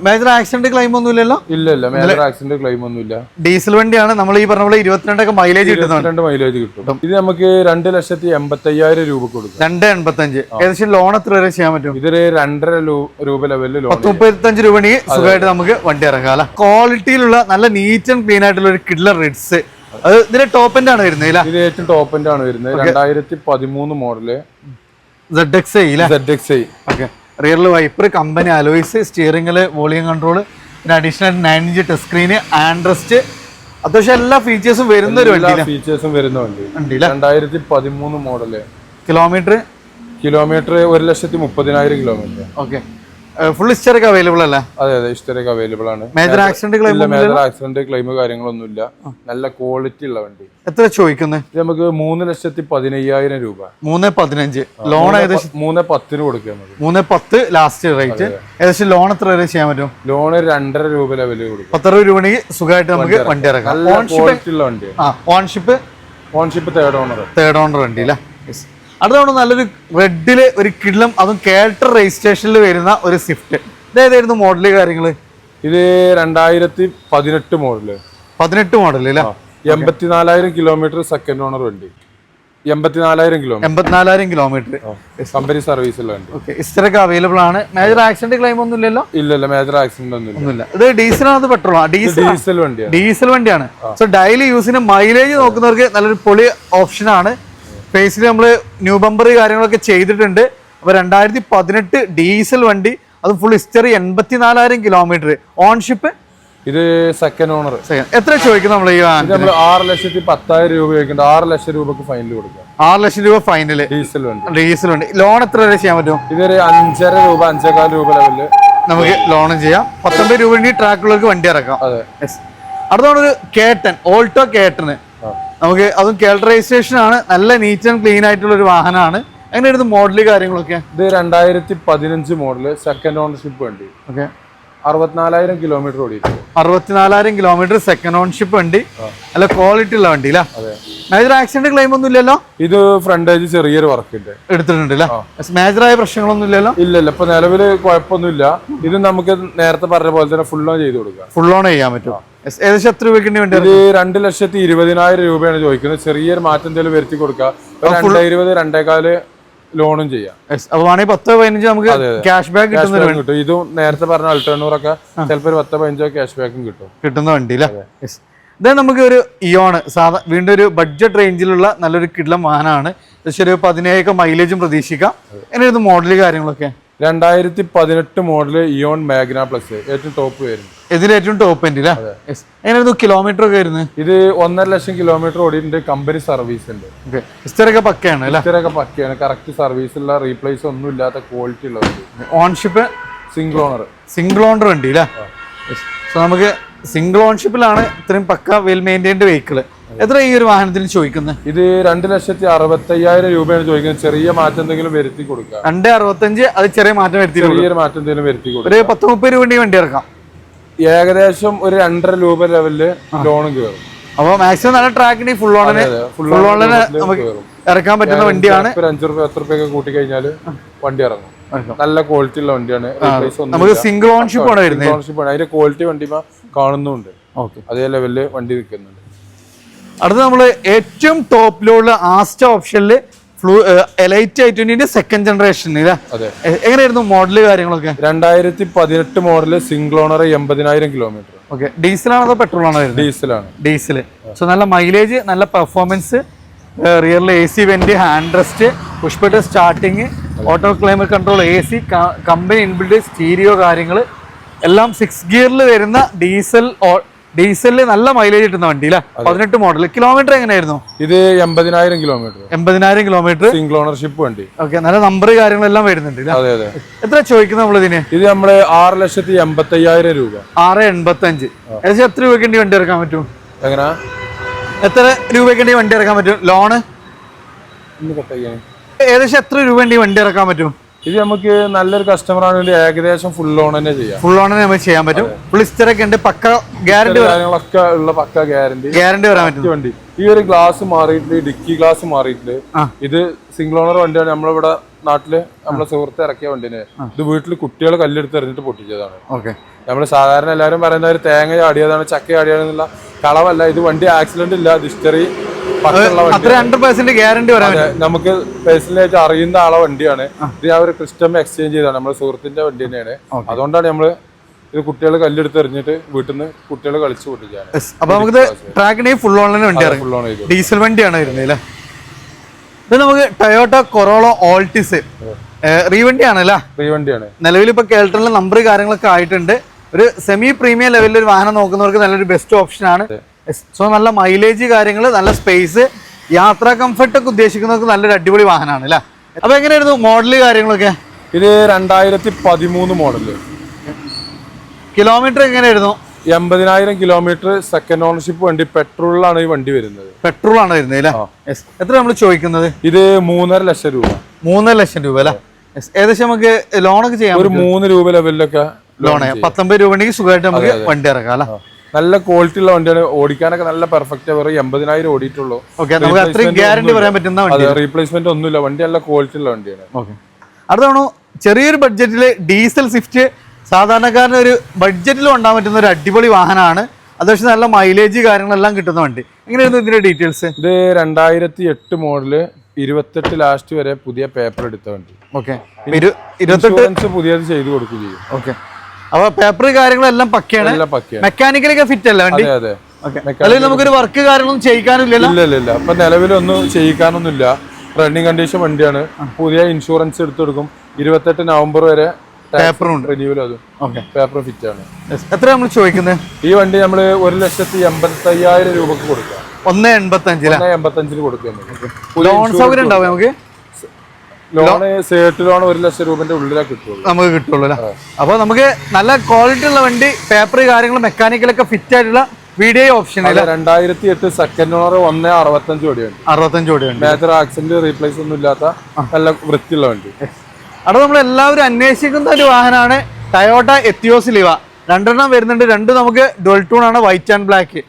major accident claim ഒന്നും ഇല്ലല്ലോ ഇല്ല ഇല്ല. മേജർ ആക്സിഡന്റ് ക്ലെയിം ഒന്നും ഇല്ല ഡീസൽ വണ്ടിയാണ്. നമ്മൾ ഈ പറഞ്ഞ പോലെ ഇരുപത്തിരണ്ടൊക്കെ മൈലേജ് കിട്ടുന്നുണ്ട് രണ്ട് മൈലേജ് കിട്ടും. ഇത് നമുക്ക് രണ്ട് ലക്ഷത്തി എൺപത്തി അയ്യായിരം രൂപ കൊടുക്കും. രണ്ട് എൺപത്തഞ്ച്. ഏകദേശം ലോൺ എത്ര വരെ ചെയ്യാൻ പറ്റും? ഇതൊരു രണ്ടര രൂപ ലെവലിൽ ലോൺ മുപ്പത്തഞ്ച് രൂപ സുഖമായിട്ട് നമുക്ക് വണ്ടി ഇറങ്ങാം അല്ല? ക്വാളിറ്റിയിലുള്ള നല്ല നീറ്റ് ആൻഡ് ക്ലീൻ ആയിട്ടുള്ള ഒരു കിഡ്ലർ റിഡ്സ് അത് ഇതിന്റെ ടോപ്പ് എൻഡ് ആണ് വരുന്നത് ഇത് ഏറ്റവും എൻഡ് ആണ് വരുന്നത്. രണ്ടായിരത്തി പതിമൂന്ന് model Z X I Z X I okay റിയറിൽ wiper company alloys സ്റ്റിയറിംഗിൽ വോളിയം കൺട്രോൾ പിന്നെ additional nine inch touch screen hand rest അത്യാവശ്യം എല്ലാ ഫീച്ചേഴ്സും വരുന്ന ഒരു വണ്ടി ഫീച്ചേഴ്സും വരുന്ന വണ്ടി രണ്ടായിരത്തി പതിമൂന്ന് മോഡൽ കിലോമീറ്റർ കിലോമീറ്റർ ഒരു ലക്ഷത്തി മുപ്പതിനായിരം kilometre okay full historic available അല്ലേ? അതെ അതെ ഹിസ്റ്ററിക് അവൈലബിൾ ആണ്. Major accident claim major accident claim കാര്യങ്ങളൊന്നുമില്ല. നല്ല ക്വാളിറ്റി ഉള്ള വണ്ടി. എത്ര ചോദിക്കുന്നത് നമുക്ക് മൂന്ന് ലക്ഷത്തി പതിനയ്യായിരം രൂപ. മൂന്ന് പതിനഞ്ച്. ലോൺ ഏകദേശം മൂന്ന് പത്തിന് കൊടുക്കുക മൂന്ന് പത്ത് ലാസ്റ്റ് റേറ്റ് ഏകദേശം ലോൺ എത്ര വരെ ചെയ്യാൻ പറ്റും? ലോൺ രണ്ടര രൂപ ലെവൽ കൊടുക്കും. പത്തറുപത് രൂപയാണെങ്കിൽ സുഖമായിട്ട് നമുക്ക് വണ്ടി ഇറക്കാം. Ownership ownership ownership third owner third owner വണ്ടി അല്ലേ? അടുത്തവണ നല്ലൊരു റെഡിൽ ഒരു കിള്ളം അതും കേട്ടർ രജിസ്ട്രേഷനിൽ വരുന്ന ഒരു സ്വിഫ്റ്റ്. ഇതേതായിരുന്നു മോഡൽ കാര്യങ്ങൾ ഇത് രണ്ടായിരത്തി പതിനെട്ട് മോഡൽ പതിനെട്ട് മോഡൽ അല്ലേ എൺപത്തിനാലായിരം കിലോമീറ്റർ സെക്കൻഡ് ഓണർ വണ്ടി. എൺപത്തിനാലായിരം കിലോമീറ്റർ എൺപത്തിനാലായിരം കിലോമീറ്റർ കമ്പനി സർവീസ് ഓക്കെ ഇസ്റ്ററൊക്കെ അവൈലബിൾ ആണ്. മേജർ ആക്സിഡന്റ് ക്ലെയിം ഒന്നും ഇല്ലല്ലോ? ഇല്ലല്ലോ ഇല്ല മേജർ ആക്സിഡന്റ് ഒന്നുമില്ല ഒന്നുമില്ല. ഇത് ഡീസൽ അത് പെട്രോളോ ഡീസൽ ഡീസൽ വണ്ടിയാണ്. ഡീസൽ വണ്ടിയാണ്. സോ ഡെയിലി യൂസിന് മൈലേജ് നോക്കുന്നവർക്ക് നല്ലൊരു പൊളി ഓപ്ഷൻ ഫേസിൽ നമ്മൾ ന്യൂ ബമ്പർ കാര്യങ്ങളൊക്കെ ചെയ്തിട്ടുണ്ട്. അപ്പൊ രണ്ടായിരത്തി പതിനെട്ട് ഡീസൽ വണ്ടി അത് ഫുൾ ഹിസ്റ്ററി എൺപത്തിനാലായിരം കിലോമീറ്റർ ഓൺഷിപ്പ് ഇത് സെക്കൻഡ് ഓണർ എത്ര ചോദിക്കും നമ്മൾ ഈ? നമ്മൾ ആറ് ലക്ഷത്തി പത്തായിരം രൂപ ചോദിക്കുന്നുണ്ട്. ആറ് ലക്ഷം രൂപക്ക് ഫൈനൽ കൊടുക്കുക ആറ് ലക്ഷം രൂപ ഫൈനൽ ഡീസൽ വണ്ടി. ഡീസൽ വണ്ടി. ലോൺ എത്ര വരെ ചെയ്യാൻ പറ്റും? ഇതൊരു അഞ്ചര രൂപ അഞ്ചേകാൽ രൂപ ലെവലിൽ നമുക്ക് ലോണും ചെയ്യാം. പത്തൊമ്പത് രൂപ വേണ്ടി ട്രാക്കുള്ളവർക്ക് വണ്ടി ഇറക്കാം. അതെ. അടുത്താണ് ഒരു കേട്ടൻ ഓൾട്ടോ കേട്ടന് നമുക്ക് അതും രജിസ്ട്രേഷൻ ആണ്. നല്ല നീറ്റ് ആൻഡ് ക്ലീൻ ആയിട്ടുള്ള ഒരു വാഹനമാണ്. എങ്ങനെയായിരുന്നു മോഡൽ കാര്യങ്ങളൊക്കെ? ഇത് രണ്ടായിരത്തി പതിനഞ്ച് മോഡൽ സെക്കൻഡ് ഓണർഷിപ്പ് വണ്ടി. ഓക്കെ അറുപത്തിനാലായിരം കിലോമീറ്റർ ഓടി അറുപത്തിനാലായിരം കിലോമീറ്റർ സെക്കൻഡ് ഓണർഷിപ്പ് വണ്ടി. നല്ല ക്വാളിറ്റി ഉള്ള വണ്ടി അല്ലേ അതെ. മേജർ ആക്സിഡന്റ് ക്ലെയിം ഒന്നും ഇല്ലല്ലോ? ഇത് ഫ്രണ്ടേജ് ചെറിയൊരു വർക്ക് എടുത്തിട്ടുണ്ട് മേജർ ആയ പ്രശ്നങ്ങളൊന്നും ഇല്ലല്ലോ? ഇല്ല ഇല്ല ഇപ്പൊ നിലവിൽ കുഴപ്പമൊന്നുമില്ല. ഇത് നമുക്ക് നേരത്തെ പറഞ്ഞ പോലെ തന്നെ ഫുൾ ഓൺ ചെയ്ത് കൊടുക്കാം. ഫുൾ ഓൺ ചെയ്യാൻ പറ്റും. ഏകദേശം എത്ര രൂപയ്ക്ക് വേണ്ടി ഇത് രണ്ട് ലക്ഷത്തി ഇരുപതിനായിരം രൂപയാണ് ചോദിക്കുന്നത്. ചെറിയൊരു മാറ്റം എന്തെങ്കിലും വരുത്തി കൊടുക്കാം. ഒരു രണ്ടേ ഇരുപത് രണ്ടേകാൽ ലോണും ചെയ്യാം. അപ്പൊ വേണമെങ്കിൽ പത്തോ പതിനഞ്ചോ നമുക്ക് ക്യാഷ് ബാക്ക് കിട്ടുന്ന കിട്ടും. ഇതും നേരത്തെ പറഞ്ഞ അൾട്ടർണൂറൊക്കെ ചിലപ്പോൾ ഒരു പത്തോ പതിനഞ്ചോ ക്യാഷ് ബാക്കും കിട്ടും. കിട്ടുന്ന വണ്ടി അല്ലേ. ഇത് നമുക്ക് ഒരു ഇയോണ് സാധാ വീണ്ടും ഒരു ബഡ്ജറ്റ് റേഞ്ചിലുള്ള നല്ലൊരു കിടലം വാഹനമാണ്. ഏകദേശം ഒരു പതിനേഴൊക്കെ മൈലേജും പ്രതീക്ഷിക്കാം. എങ്ങനെയായിരുന്നു മോഡൽ കാര്യങ്ങളൊക്കെ? രണ്ടായിരത്തി പതിനെട്ട് മോഡൽ ഇയോൺ മാഗ്ന പ്ലസ് ഏറ്റവും ടോപ്പ് വരുന്നു. ഇതിൽ ഏറ്റവും ടോപ്പ് എന്റെ. എങ്ങനെയായിരുന്നു കിലോമീറ്റർ ഒക്കെ വരുന്നത് ഇത് ഒന്നര ലക്ഷം കിലോമീറ്റർ ഓടിയിട്ടുണ്ട് കമ്പനി സർവീസ് ഉണ്ട്. ഇസ്റ്ററൊക്കെ പക്കയാണ് ഇസ്റ്ററൊക്കെ പക്കയാണ്. കറക്റ്റ് സർവീസ് ഉള്ള റീപ്ലേസ് ഒന്നും ഇല്ലാത്ത ക്വാളിറ്റി ഉള്ളത് ownership single owner single owner വണ്ടി അല്ലേ സോ നമുക്ക് സിംഗിൾ ഓൺഷിപ്പിലാണ് ഇത്രയും പക്ക വെൽ മെയിന്റൈൻഡ് വെഹിക്കിൾ എത്ര ഈ ഒരു വാഹനത്തിന് ചോദിക്കുന്നത് ഇത് രണ്ട് ലക്ഷത്തി അറുപത്തയ്യായിരം രൂപയാണ് ചോദിക്കുന്നത്. ചെറിയ മാറ്റം എന്തെങ്കിലും വരുത്തി കൊടുക്കുക രണ്ട് അറുപത്തഞ്ച് അത് ചെറിയ മാറ്റം വരുത്തി ചെറിയൊരു മാറ്റം എന്തെങ്കിലും വരുത്തി കൊടുക്കുക ഒരു പത്ത് മുപ്പത് രൂപ വേണ്ടി ഇറക്കാം. ഏകദേശം ഒരു രണ്ടര രൂപ ലെവലിൽ ലോൺ കയറും അപ്പൊ മാക്സിമം നല്ല ട്രാക്കിന് ഫുൾ ഓണിന് ഫുൾ ഓണിന് നമുക്ക് ഇറക്കാൻ പറ്റുന്ന വണ്ടിയാണ്. ഒരു അഞ്ചു റുപ്യ പത്ത് റുപ്യൊക്കെ കൂട്ടി കഴിഞ്ഞാൽ വണ്ടി ഇറങ്ങും. നല്ല ക്വാളിറ്റി ഉള്ള വണ്ടിയാണ്. നമുക്ക് സിംഗിൾ ഓൺഷിപ്പ് ആണ് വരുന്നത്. ഓൺഷിപ്പ് ആണ്. അതിന്റെ ക്വാളിറ്റി വണ്ടി കാണുന്നുണ്ട്. ഓക്കെ. അതേ ലെവലിൽ വണ്ടി നിൽക്കുന്നുണ്ട് അടുത്ത നമ്മൾ ഏറ്റവും ടോപ്പിലുള്ള ആസ്റ്റ ഓപ്ഷനിൽ ഫ്ലൂ എലൈറ്റ് ഐ ട്വന്റിന്റെ സെക്കൻഡ് ജനറേഷൻ എങ്ങനെയായിരുന്നു മോഡൽ കാര്യങ്ങളൊക്കെ? രണ്ടായിരത്തി പതിനെട്ട് മോഡൽ സിംഗിൾ ഓണർ എൺപതിനായിരം കിലോമീറ്റർ ഓക്കെ. ഡീസലാണോ അതോ പെട്രോൾ ആണോ ഡീസലാണ് ഡീസൽ സോ നല്ല മൈലേജ് നല്ല performance റിയറിൽ A C vent hand rest push button starting auto climate control A C company inbuilt stereo കാര്യങ്ങൾ എല്ലാം സിക്സ് ഗിയറിൽ വരുന്ന ഡീസൽ ഡീസലിൽ നല്ല മൈലേജ് കിട്ടുന്ന വണ്ടി അല്ലെ പതിനെട്ട് മോഡൽ കിലോമീറ്റർ എങ്ങനെയായിരുന്നു? ഇത് എൺപതിനായിരം കിലോമീറ്റർ എൺപതിനായിരം കിലോമീറ്റർ സിംഗിൾ ഓണർഷിപ്പ് വണ്ടി. ഓക്കെ നല്ല നമ്പർ കാര്യങ്ങളെല്ലാം വരുന്നുണ്ട്? അതെ അതെ. എത്ര ചോദിക്കുന്നത് നമ്മൾ ഇതിന് ഇത് നമ്മൾ ആറ് ലക്ഷത്തി എൺപത്തി അയ്യായിരം രൂപ. ആറ് എൺപത്തി അഞ്ച് ഏകദേശം എത്ര രൂപയ്ക്ക് വേണ്ടി വണ്ടി ഇറക്കാൻ പറ്റും? എങ്ങനെ? എത്ര രൂപയ്ക്ക് വേണ്ടി വണ്ടി ഇറക്കാൻ പറ്റും? ലോണ്? ഏകദേശം എത്ര രൂപ വേണ്ടി വണ്ടി ഇറക്കാൻ പറ്റും? ഇത് നമുക്ക് നല്ലൊരു കസ്റ്റമർ ആണെങ്കിൽ ഏകദേശം ഫുൾ ഓൺ തന്നെ ചെയ്യാം. ഫുൾ ഓണിന് നമുക്ക് ചെയ്യാൻ പറ്റും. ഫുൾ ഹിസ്റ്ററൊക്കെ ഉണ്ട്. പക്ക ഗ്യാരണ്ടി കാര്യങ്ങളൊക്കെ ഉള്ള പക്ക ഗ്യാരണ്ടി ഗ്യാരണ്ടി വരാൻ പറ്റും. വണ്ടി. ഈ ഒരു ഗ്ലാസ് മാറിയിട്ടുണ്ട് ഡിക്കി ഗ്ലാസ് മാറിയിട്ടുണ്ട് ഇത് സിംഗിൾ ഓണർ വണ്ടിയാണ്. നമ്മളിവിടെ നാട്ടിൽ നമ്മളെ സുഹൃത്ത് ഇറക്കിയ വണ്ടിനെ. ഇത് വീട്ടിൽ കുട്ടികൾ കല്ലെടുത്ത് എറിഞ്ഞിട്ട് പൊട്ടിച്ചതാണ്. ഓക്കെ. നമ്മൾ സാധാരണ എല്ലാവരും പറയുന്ന ഒരു തേങ്ങ ചാടിയതാണ് ചക്ക ചാടിയതെന്നുള്ള കളവല്ല. ഇത് വണ്ടി ആക്സിഡന്റ് ഇല്ല. ഹിസ്റ്ററി അത്ര ഹൺഡ്രഡ് പെർസെന്റ് ഗ്യാരണ്ടി അതെ, നമുക്ക് പേഴ്സണലായിട്ട് അറിയുന്ന ആളെ വണ്ടിയാണ്. ഇത് ഞാൻ ഒരു ക്രിസ്റ്റം എക്സ്ചേഞ്ച് ചെയ്താണ് നമ്മുടെ സുഹൃത്തിന്റെ വണ്ടി തന്നെയാണ്. അതുകൊണ്ടാണ് നമ്മൾ ഇത് കുട്ടികൾ കല്ലെടുത്ത് എറിഞ്ഞിട്ട് വീട്ടിൽ നിന്ന് കുട്ടികൾ കളിച്ചു പൊട്ടിക്കാണ്. അപ്പൊ ട്രാക്കിന് ഫുൾ ഓൺ ഡീസൽ വണ്ടിയാണ്. വരുന്നത് അല്ലേ? ഇത് നമുക്ക് ടൊയോട്ട കൊറോള ഓൾട്ടിസ് റീവണ്ടി ആണല്ലേ റീവണ്ടിയാണ് നിലവിൽ ഇപ്പൊ കേൾട്ടണിലെ നമ്പർ കാര്യങ്ങളൊക്കെ ആയിട്ടുണ്ട്. ഒരു സെമി പ്രീമിയം ലെവലിൽ ഒരു വാഹനം നോക്കുന്നവർക്ക് നല്ലൊരു ബെസ്റ്റ് ഓപ്ഷൻ ആണ്. സോ നല്ല മൈലേജ് കാര്യങ്ങൾ നല്ല സ്പേസ് യാത്രാ കംഫർട്ട് ഒക്കെ ഉദ്ദേശിക്കുന്നവർക്ക് നല്ലൊരു അടിപൊളി വാഹനമാണ് അല്ലേ? അപ്പൊ എങ്ങനെയായിരുന്നു മോഡൽ കാര്യങ്ങളൊക്കെ? ഇത് രണ്ടായിരത്തി പതിമൂന്ന് മോഡൽ കിലോമീറ്റർ എങ്ങനെയായിരുന്നു? എൺപതിനായിരം കിലോമീറ്റർ സെക്കൻഡ് ഓണർഷിപ്പ് വണ്ടി പെട്രോളിലാണ് ഈ വണ്ടി വരുന്നത്. പെട്രോൾ ആണ് വരുന്നത് അല്ലേ? എത്ര നമ്മൾ ചോദിക്കുന്നത്? ഇത് മൂന്നര ലക്ഷം രൂപ. മൂന്നര ലക്ഷം രൂപ അല്ലേ. ഏകദേശം നമുക്ക് ലോണൊക്കെ ചെയ്യാം ഒരു മൂന്ന് രൂപ ലെവലിലൊക്കെ ലോണ് പത്തൊമ്പത് രൂപ ഉണ്ടെങ്കിൽ സുഖമായിട്ട് നമുക്ക് വണ്ടി ഇറക്കാം അല്ലേ? നല്ല ക്വാളിറ്റി ഉള്ള വണ്ടിയാണ്. ഓടിക്കാനൊക്കെ നല്ല പെർഫെക്റ്റ് വെറും എൺപതിനായിരം ഓടിയിട്ടുള്ളൂ. ഗ്യാരണ്ടി പറയാൻ പറ്റുന്ന അതെ റീപ്ലേസ്മെന്റ് ഒന്നുമില്ല. വണ്ടി നല്ല ക്വാളിറ്റി ഉള്ള വണ്ടിയാണ്. അടുത്താണ് ചെറിയൊരു ബഡ്ജറ്റിൽ ഡീസൽ സ്വിഫ്റ്റ് സാധാരണക്കാരന് ഒരു ബഡ്ജറ്റിൽ ഉണ്ടാകാൻ പറ്റുന്ന ഒരു അടിപൊളി വാഹനമാണ്. അത്യാവശ്യം നല്ല മൈലേജ് കാര്യങ്ങളെല്ലാം കിട്ടുന്ന വണ്ടി. എങ്ങനെയായിരുന്നു ഇതിന്റെ ഡീറ്റെയിൽസ് ഇത് രണ്ടായിരത്തി എട്ട് മോഡൽ ഇരുപത്തെട്ട് ലാസ്റ്റ് വരെ പുതിയ പേപ്പർ എടുത്ത വണ്ടി. ഓക്കെ ഇരുപത്തെട്ട് പുതിയത് ചെയ്തു കൊടുക്കുകയും ചെയ്യും. ഓക്കെ അപ്പൊ പേപ്പർ കാര്യങ്ങളെല്ലാം പക്കയാണ്. മെക്കാനിക്കലി പക്കയാണ്. മെക്കാനിക്കലൊക്കെ ഫിറ്റ് അല്ല വണ്ടി? അല്ലെങ്കിൽ നമുക്കൊരു വർക്ക് കാര്യങ്ങളൊന്നും ചെയ്യിക്കാനില്ല ഇല്ല ഇല്ല അപ്പൊ നിലവിലൊന്നും ചെയ്യിക്കാനൊന്നുമില്ല. റണ്ണിങ് കണ്ടീഷൻ വണ്ടിയാണ്. പുതിയ ഇൻഷുറൻസ് എടുത്തെടുക്കും. ഇരുപത്തെട്ട് നവംബർ വരെ പേപ്പർ ഫിറ്റ് ആണ്. എത്ര നമ്മൾ ചോദിക്കുന്നത്? ഈ വണ്ടി നമ്മൾ ഒരു ലക്ഷത്തി എൺപത്തി അയ്യായിരം രൂപക്ക് കൊടുക്കാം. ഒന്ന് എൺപത്തി അഞ്ചില എൺപത്തഞ്ചിന് കൊടുക്കുന്നത് ലോൺ സൗകര്യം ഉണ്ടാവും നമുക്ക്? ലോണ് ലോൺ ഒരു ലക്ഷം രൂപന്റെ ഉള്ളിലാ കിട്ടുള്ളൂ. നമുക്ക് കിട്ടുള്ളൂ അല്ലേ? അപ്പോൾ നമുക്ക് നല്ല ക്വാളിറ്റി ഉള്ള വണ്ടി പേപ്പർ കാര്യങ്ങൾ മെക്കാനിക്കലൊക്കെ ഫിറ്റ് ആയിട്ടുള്ള വീഡിയോ ഓപ്ഷൻ രണ്ടായിരത്തി എട്ട് സെക്കൻഡ് ഓണർ ഒന്ന് അറുപത്തഞ്ച് വണ്ടിയുണ്ട് അറുപത്തഞ്ച് കോടിയുണ്ട് മേജർ ആക്സിഡന്റ് റീപ്ലേസ് ഒന്നും ഇല്ലാത്ത നല്ല വൃത്തിയുള്ള വണ്ടി. അവിടെ നമ്മൾ എല്ലാവരും അന്വേഷിക്കുന്ന ഒരു വാഹനമാണ് ടയോട്ട എത്തിയോസ് ലിവ രണ്ടെണ്ണം വരുന്നുണ്ട്. രണ്ട് നമുക്ക് ഡുവൽ ടൂൺ ആണ് വൈറ്റ് ആൻഡ് ബ്ലാക്ക്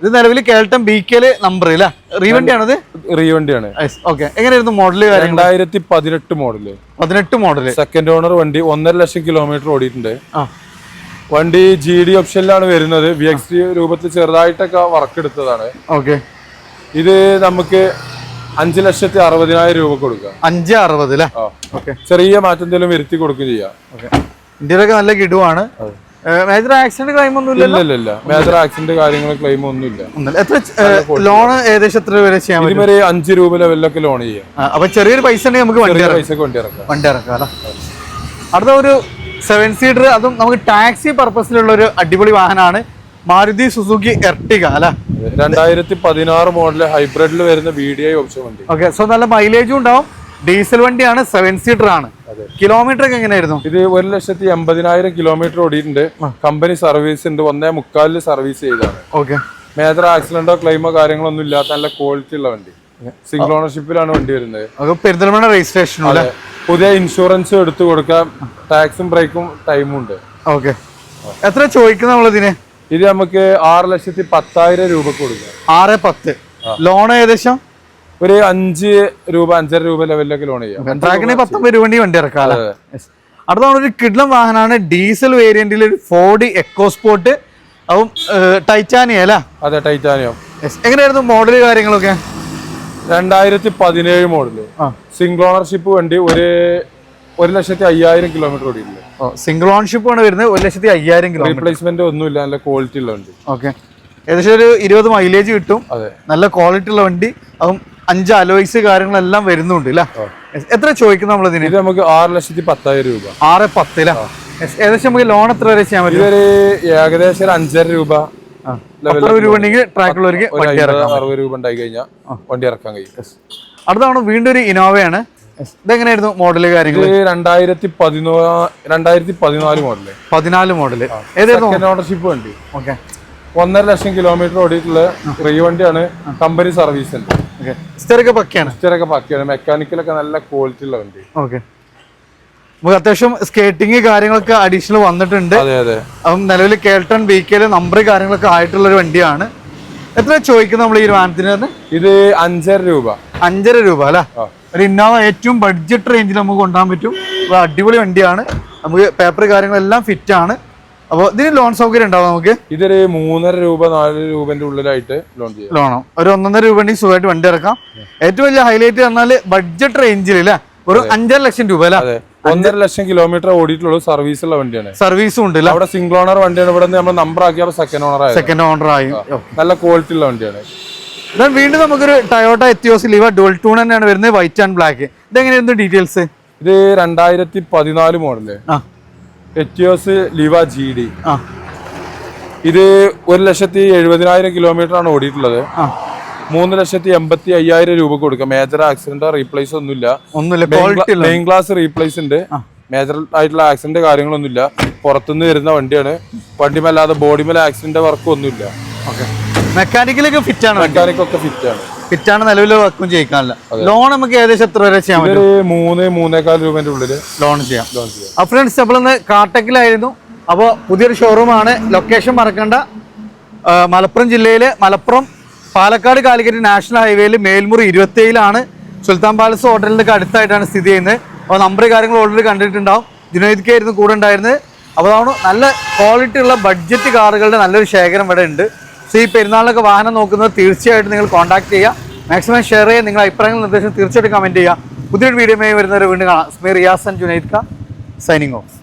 ഇത് നിലവിൽ കേൾട്ടം ബി കെൽ നമ്പർ അല്ലേ റീവണ്ടി ആണത് റീവണ്ടിയാണ്. ഓക്കെ എങ്ങനെയായിരുന്നു മോഡൽ കാര്യങ്ങൾ രണ്ടായിരത്തി പതിനെട്ട് മോഡൽ പതിനെട്ട് മോഡൽ സെക്കൻഡ് ഓണർ വണ്ടി ഒന്നര ലക്ഷം കിലോമീറ്റർ ഓടിയിട്ടുണ്ട്. വണ്ടി ജി ഡി ഓപ്ഷനിലാണ് വരുന്നത്. വി എക്സ് രൂപത്തിൽ ചെറുതായിട്ടൊക്കെ വർക്ക് എടുത്തതാണ്. ഓക്കെ ഇത് നമുക്ക് അഞ്ച് ലക്ഷത്തി അറുപതിനായിരം രൂപ കൊടുക്കാം. അഞ്ച് അറുപത് അല്ലേ. ചെറിയ മാറ്റം എന്തെങ്കിലും വരുത്തി കൊടുക്കുകയും ചെയ്യാം. ഓക്കെ ഇന്ത്യയിലൊക്കെ നല്ല കിടുവാണ്. മേജർ ആക്സിഡന്റ് ക്ലെയിം ഒന്നും ഇല്ലല്ലോ? ഇല്ല ഇല്ല മേജർ ആക്സിഡന്റ് കാര്യങ്ങൾ ക്ലെയിം ഒന്നുമില്ല ഒന്നുമില്ല. എത്ര ലോൺ ഏകദേശം എത്ര വരെ ചെയ്യാൻ പറ്റും ഇതുവരെ അഞ്ച് രൂപ ലെവലിലൊക്കെ ലോൺ ചെയ്യാം. അപ്പൊ ചെറിയൊരു പൈസ ഉണ്ടെങ്കിൽ നമുക്ക് വണ്ടി പൈസക്ക് വണ്ടി ഇറക്കാം. വണ്ടി ഇറക്കാം അല്ലേ? അടുത്ത ഒരു സെവൻ സീറ്റർ അതും നമുക്ക് ടാക്സി പർപ്പസിലുള്ള ഒരു അടിപൊളി വാഹനമാണ് മാരുതി സുസുക്കി എർട്ടിക അല്ല? രണ്ടായിരത്തി പതിനാറ് മോഡൽ ഹൈബ്രിഡിൽ വരുന്ന വി ഡി ഐ ഓപ്ഷൻ വണ്ടി. ഓക്കെ സോ നല്ല മൈലേജും ഉണ്ടാവും. ഡീസൽ വണ്ടിയാണ് സെവൻ സീറ്റർ ആണ്. കിലോമീറ്റർ ഒക്കെ എങ്ങനെയായിരുന്നു? ഇത് ഒരു ലക്ഷത്തി എൺപതിനായിരം കിലോമീറ്റർ ഓടിയിട്ടുണ്ട്. കമ്പനി സർവീസ് ഉണ്ട്. ഒന്നേ മുക്കാലിൽ സർവീസ് ചെയ്താണ്. ഓക്കെ. മേജർ ആക്സിഡന്റോ ക്ലെയിമോ കാര്യങ്ങളോ ഒന്നും ഇല്ലാത്ത നല്ല ക്വാളിറ്റി ഉള്ള വണ്ടി. സിംഗിൾ ഓണർഷിപ്പിലാണ് വണ്ടി വരുന്നത്. പെരിന്തൽമണ്ണ അല്ലേ? പുതിയ ഇൻഷുറൻസ് എടുത്തു കൊടുക്കാം ടാക്സും ബ്രേക്കും ടൈമും ഉണ്ട്. ഓക്കെ. എത്ര ചോദിക്കുന്ന നമ്മളിതിന്? ഇത് നമുക്ക് ആറ് ലക്ഷത്തി പത്തായിരം രൂപ കൊടുക്കാം. ആറ് പത്ത്. ലോൺ ഏകദേശം? ഒരു അഞ്ച് രൂപ അഞ്ചര രൂപ ലെവലിലൊക്കെ ലോൺ ചെയ്യാം. ട്രാക്കിന് പത്തൊമ്പത് രൂപ വണ്ടി ഇറക്കാം അടുത്ത ഒരു കിഡ്ലം വാഹനമാണ് ഡീസൽ വേരിയന്റിൽ ഒരു ഫോർഡ് എക്കോ സ്പോർട്ട് അതും ടൈറ്റാനിയ അല്ല? അതെ ടൈറ്റാനിയം. എങ്ങനെയായിരുന്നു മോഡൽ കാര്യങ്ങളൊക്കെ? രണ്ടായിരത്തി പതിനേഴ് മോഡൽ സിംഗിൾ ഓണർഷിപ്പ് വണ്ടി ഒരു ഒരു ലക്ഷത്തി അയ്യായിരം കിലോമീറ്റർ ഓടിയിട്ടുണ്ട്. സിംഗിൾ ഓണർഷിപ്പ് ആണ് വരുന്നത് ഒരു ലക്ഷത്തി അയ്യായിരം കിലോമീറ്റർ റീപ്ലേസ്മെന്റ് ഒന്നുമില്ല നല്ല ക്വാളിറ്റി ഉള്ള വണ്ടി. ഓക്കെ ഏകദേശം ഒരു ഇരുപത് മൈലേജ് കിട്ടും. അതെ. നല്ല ക്വാളിറ്റി ഉള്ള വണ്ടി. അതും അഞ്ച് അലോയ്സ് കാര്യങ്ങളെല്ലാം വരുന്നുണ്ട് അല്ലേ എത്ര ചോദിക്കുന്നു നമ്മൾ ഇതിന് നമുക്ക് ആറ് ലക്ഷത്തി പത്തായിരം രൂപ. ആറ് പത്തില ഏകദേശം നമുക്ക് ലോൺ എത്ര വരെ ചെയ്യാൻ പറ്റും? ഇതൊരു ഏകദേശം ഒരു അഞ്ചര രൂപ. അടുത്തവണ രൂപ ഉണ്ടെങ്കിൽ വണ്ടി അമ്പത് ഇറക്കാം അറുപത് രൂപ ഉണ്ടായി കഴിഞ്ഞാൽ വണ്ടി ഇറക്കാൻ കഴിയും. അടുത്ത വീണ്ടും ഒരു ഇനോവയാണ് ഇതെങ്ങനെയായിരുന്നു മോഡൽ കാര്യങ്ങൾ രണ്ടായിരത്തി പതിനാല് മോഡൽ പതിനാല് മോഡൽ ഏതായിരുന്നു ഓണർഷിപ്പ് വണ്ടി. ഓക്കെ ഒന്നര ലക്ഷം കിലോമീറ്റർ ഓടിയിട്ടുള്ള ഫ്രീ വണ്ടിയാണ് കമ്പനി സർവീസ് സ്റ്റെറൊക്കെ പക്കയാണ്. മെക്കാനിക്കലൊക്കെ നല്ല ക്വാളിറ്റി ഉള്ള വണ്ടി. ഓക്കെ നമുക്ക് അത്യാവശ്യം സ്കേറ്റിംഗ് കാര്യങ്ങളൊക്കെ അഡീഷണൽ വന്നിട്ടുണ്ട്. അതെ അതെ. അപ്പം നിലവിൽ കേൾട്ടൺ ബി കെ നമ്പർ കാര്യങ്ങളൊക്കെ ആയിട്ടുള്ള ഒരു വണ്ടിയാണ്. എത്ര ചോദിക്കുന്നത് നമ്മൾ ഈ വാനത്തിന് ഇത് അഞ്ചര രൂപ. അഞ്ചര രൂപ അല്ലേ? ഒരു ഇന്നോവ ഏറ്റവും ബഡ്ജറ്റ് റേഞ്ചിൽ നമുക്ക് കൊണ്ടുപോകാൻ പറ്റും. അടിപൊളി വണ്ടിയാണ്. നമുക്ക് പേപ്പർ കാര്യങ്ങളെല്ലാം ഫിറ്റ് ആണ്. അപ്പോൾ ഇതിന് ലോൺ സൗകര്യം ഉണ്ടാവും നമുക്ക്? ഇതൊരു മൂന്നര രൂപ നാല് രൂപന്റെ ഉള്ളിലായിട്ട് ലോൺ ചെയ്യാം. ലോണോ ഒരു ഒന്നര രൂപ ഉണ്ടെങ്കിൽ സുഖമായിട്ട് വണ്ടി ഇറക്കാം. ഏറ്റവും വലിയ ഹൈലൈറ്റ് പറഞ്ഞാൽ ബഡ്ജറ്റ് റേഞ്ചിൽ അല്ലേ ഒരു അഞ്ചര ലക്ഷം രൂപ അല്ലേ ഒന്നര ലക്ഷം കിലോമീറ്റർ ഓടിയിട്ടുള്ള സർവീസ് ഉള്ള വണ്ടിയാണ്. സർവീസും ഉണ്ട് അവിടെ സിംഗിൾ ഓണർ വണ്ടിയാണ്. ഇവിടെ നമ്മൾ നമ്പർ ആക്കിയപ്പോൾ സെക്കൻഡ് ഓണർ ആയി സെക്കൻഡ് ഓണർ ആയി. നല്ല ക്വാളിറ്റി ഉള്ള വണ്ടിയാണ്. വീണ്ടും നമുക്കൊരു Toyota Etios Liva dual tone തന്നെയാണ് വരുന്നത്. വൈറ്റ് ആൻഡ് ബ്ലാക്ക് ഇതെങ്ങനെയായിരുന്നു ഡീറ്റെയിൽസ് ഇത് രണ്ടായിരത്തി പതിനാല് മോഡൽ ആ. Etios Liva G D. ആ. ഇത് ഒരു ലക്ഷത്തി എഴുപതിനായിരം കിലോമീറ്റർ ആണ് ഓടിയിട്ടുള്ളത്. ആ. മൂന്ന് ലക്ഷത്തി എൺപത്തി അയ്യായിരം രൂപ കൊടുക്കുക മേജർ ആക്സിഡന്റ് റീപ്ലേസ് ഒന്നുമില്ല. മെയിൻ ക്ലാസ് റീപ്ലേസ് ഉണ്ട്. മേജർ ആയിട്ടുള്ള ആക്സിഡന്റ് കാര്യങ്ങളൊന്നുമില്ല. പുറത്തുനിന്ന് വരുന്ന വണ്ടിയാണ്. വണ്ടിമല്ലാതെ ബോഡിമേൽ ആക്സിഡന്റ് വർക്ക് ഒന്നുമില്ല. ഓക്കെ മെക്കാനിക്കലൊക്കെ ഫിറ്റ് ആണ്? മെക്കാനിക്കൊക്കെ ഫിറ്റ് ആണ്. ഫിറ്റ് ആണ് നിലവിൽ വർക്കും ചെയ്യിക്കാനില്ല. ലോൺ നമുക്ക് ഏകദേശം എത്ര വരെ ചെയ്യാൻ പറ്റും? മൂന്ന് മൂന്നേകാൽ രൂപന്റെ ഉള്ളിൽ ലോൺ ചെയ്യാം. അപ്പോൾ ഫ്രണ്ട്സ് നമ്മളിന്ന് കാട്ടക്കിലായിരുന്നു. അപ്പോൾ പുതിയൊരു ഷോറൂമാണ് ലൊക്കേഷൻ മറക്കണ്ട. മലപ്പുറം ജില്ലയിലെ മലപ്പുറം പാലക്കാട് കാലിക്കറ്റ് നാഷണൽ ഹൈവേയിൽ മേൽമുറി ഇരുപത്തേഴിലാണ് സുൽത്താൻ പാലസ് ഹോട്ടലിന്റെ അടുത്തായിട്ടാണ് സ്ഥിതി ചെയ്യുന്നത്. അപ്പോൾ നമ്പർ കാര്യങ്ങൾ ഓൾറെഡി കണ്ടിട്ടുണ്ടാവും. ജുനൈദ് ആയിരുന്നു കൂടെ ഉണ്ടായിരുന്നത്. അപ്പോൾ അതാണ് നല്ല ക്വാളിറ്റി ഉള്ള ബഡ്ജറ്റ് കാറുകളുടെ നല്ലൊരു ശേഖരം ഇവിടെ ഉണ്ട്. സോ ഈ പെരുന്നാളിലൊക്കെ വാഹനം നോക്കുന്നത് തീർച്ചയായിട്ടും നിങ്ങൾ കോൺടാക്ട് ചെയ്യുക. മാക്സിമം ഷെയർ ചെയ്യുക. നിങ്ങളുടെ അഭിപ്രായങ്ങൾ നിർദ്ദേശം തീർച്ചയായിട്ടും കമന്റ് ചെയ്യുക. പുതിയൊരു വീഡിയോയുമായി വരുന്നവരെ വീണ്ടും കാണാം. സ്മീർ റിയാസ് ആൻഡ് ജുനൈദ് ക സൈനിങ് ഓഫ്